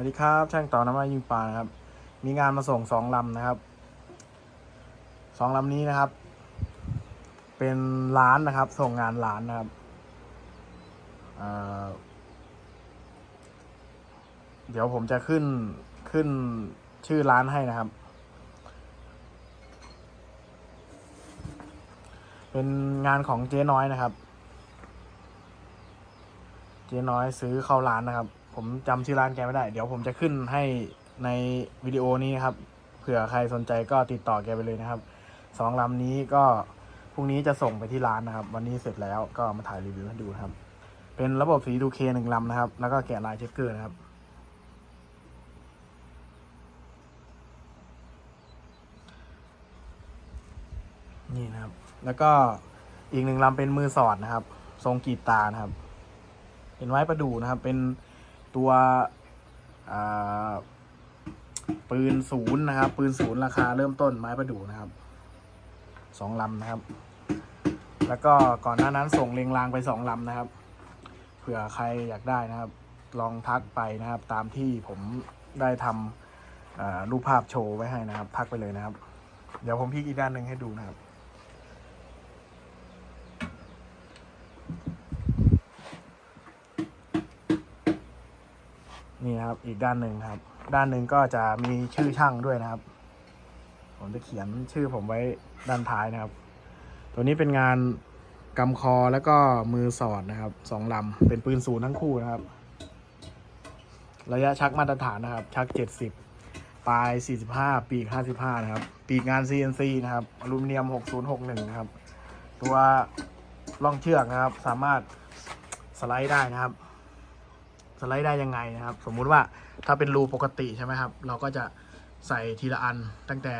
วัสดีครับ ช่างต่อน้ำมันยิงปลานะครับ มีงานมาส่งสองลำนะครับสองลำนี้นะครับ เป็นร้านนะครับ ส่งงานร้านนะครับเเดี๋ยวผมจะขึ้นขึ้นชื่อร้านให้นะครับ เป็นงานของเจ๊น้อยนะครับ เจ๊น้อยซื้อเข้าร้านนะครับ ผมจำชื่อร้านแกไม่ได้ เดี๋ยวผมจะขึ้นให้ในวิดีโอนี้นะครับ เผื่อใครสนใจก็ติดต่อแกไปเลยนะครับสองลำนี้ก็พรุ่งนี้จะส่งไปที่ร้านนะครับ วันนี้เสร็จแล้วก็มาถ่ายรีวิวให้ดูครับ เป็นระบบสีดูเคหนึ่งลำนะครับ แล้วก็แกะลายเช็คเกอร์นะครับนี่นะครับ แล้วก็อีกหนึ่งลำเป็นมือสอดนะครับ ทรงกีดตานะครับ เป็นไม้ประดู่นะครับ เป็น ตัวปืนศูนย์นะครับ ปืนศูนย์ราคาเริ่มต้นไม้ประดู่นะครับสองลำนะครับ แล้วก็ก่อนหน้านั้นส่งเลงรางไปสองลำนะครับ เผื่อใครอยากได้นะครับ ลองทักไปนะครับ ตามที่ผมได้ทำรูปภาพโชว์ไว้ให้นะครับ ทักไปเลยนะครับ เดี๋ยวผมพิกอีกด้านหนึ่งให้ดูนะครับ นี่ครับอีกด้านหนึ่งครับ ด้านหนึ่งก็จะมีชื่อช่างด้วยนะครับ ผมจะเขียนชื่อผมไว้ด้านท้ายนะครับ ตัวนี้เป็นงานกำคอแล้วก็มือสอดนะครับสองลำเป็นปืนศูนย์ทั้งคู่นะครับ ระยะชักมาตรฐานนะครับ ชักเจ็ดสิบปลายสี่สิบห้าปีกห้าสิบห้านะครับ ปีกงาน CNC นะครับอลูมิเนียมหกศูนย์หกหนึ่งนะครับ ตัวล่องเชือกนะครับ สามารถสไลด์ได้นะครับ สไลด์ได้ยังไงนะครับ สมมุติว่าถ้าเป็นรูปกติใช่ไหมครับ เราก็จะใส่ทีละอันตั้งแต่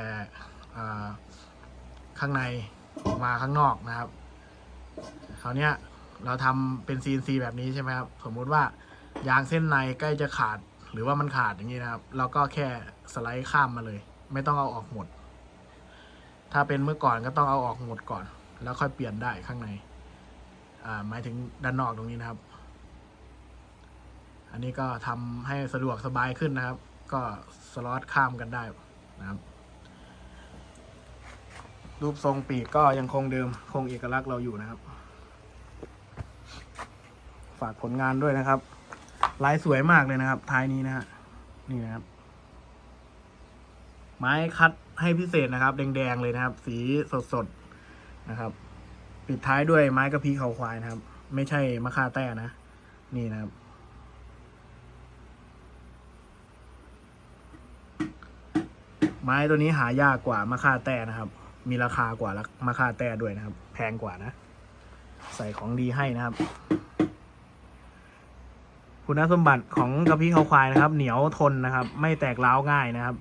ข้างในมาข้างนอกนะครับคราวนี้เราทำเป็น CNC แบบนี้ใช่ไหมครับ สมมุติว่ายางเส้นในใกล้จะขาดหรือว่ามันขาดอย่างนี้นะครับ เราก็แค่สไลด์ข้ามมาเลย ไม่ต้องเอาออกหมด ถ้าเป็นเมื่อก่อนก็ต้องเอาออกหมดก่อน แล้วค่อยเปลี่ยนได้ข้างในหมายถึงด้านนอกตรงนี้นะครับ นนี้ก็ทำให้สะดวกสบายขึ้นนะครับ ก็สล็อตข้ามกันได้นะครับรูปทรงปีกก็ยังคงเดิม คงเอกลักษณ์เราอยู่นะครับ ฝากผลงานด้วยนะครับ ลายสวยมากเลยนะครับ ท้ายนี้นะฮะ นี่นะครับ ไม้คัดให้พิเศษนะครับ แดงๆเลยนะครับ สีสดๆนะครับ ปิดท้ายด้วยไม้กระพี้เขาควายนะครับ ไม่ใช่มะค่าแต้นะ นี่นะครับ ไม้ตัวนี้หายากกว่ามะค่าแต้นะครับ มีราคากว่ามะค่าแต้ด้วยนะครับ แพงกว่านะ ใส่ของดีให้นะครับ คุณสมบัติของกระพี้เขาควายนะครับ เหนียวทนนะครับ ไม่แตกร้าวง่ายนะครับ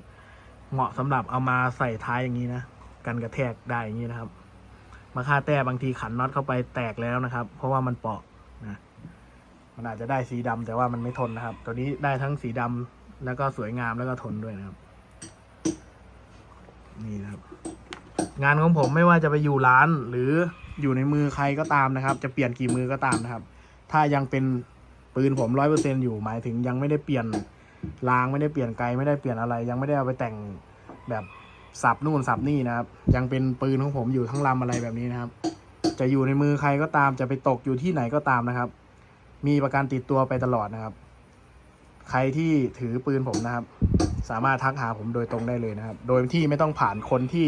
เหมาะสำหรับเอามาใส่ท้ายอย่างนี้นะกันกระแทกได้อย่างนี้นะครับมะค่าแต้บางทีขันน็อตเข้าไปแตกแล้วนะครับ เพราะว่ามันเปาะนะมันอาจจะได้สีดำแต่ว่ามันไม่ทนนะครับ ตัวนี้ได้ทั้งสีดำแล้วก็สวยงามแล้วก็ทนด้วยนะครับ นี่นะครับ งานของผมไม่ว่าจะไปอยู่ร้านหรืออยู่ในมือใครก็ตามนะครับ จะเปลี่ยนกี่มือก็ตามนะครับ ถ้ายังเป็นปืนผมร้อยเปอร์เซ็นอยู่หมายถึงยังไม่ได้เปลี่ยนรางไม่ได้เปลี่ยนไกลไม่ได้เปลี่ยนอะไร ยังไม่ได้เอาไปแต่งแบบสับนู่นสับนี่นะครับ ยังเป็นปืนของผมอยู่ทั้งลำอะไรแบบนี้นะครับ จะอยู่ในมือใครก็ตามจะไปตกอยู่ที่ไหนก็ตามนะครับ มีประกันติดตัวไปตลอดนะครับ ใครที่ถือปืนผมนะครับ สามารถทักหาผมโดยตรงได้เลยนะครับ โดยที่ไม่ต้องผ่านคนที่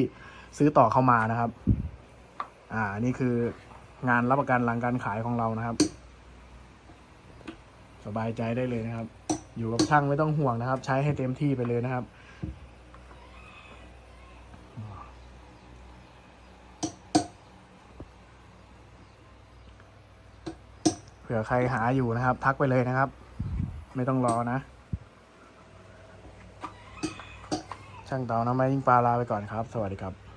ซื้อต่อเข้ามานะครับ อ่า นี่คืองานรับประกันหลังการขายของเรานะครับ สบายใจได้เลยนะครับ อยู่กับช่างไม่ต้องห่วงนะครับ ใช้ให้เต็มที่ไปเลยนะครับเผื่อใครหาอยู่นะครับ ทักไปเลยนะครับ ไม่ต้องรอนะ ช่างเตาน้ำไม้ยิงปลาลาไปก่อนครับ สวัสดีครับ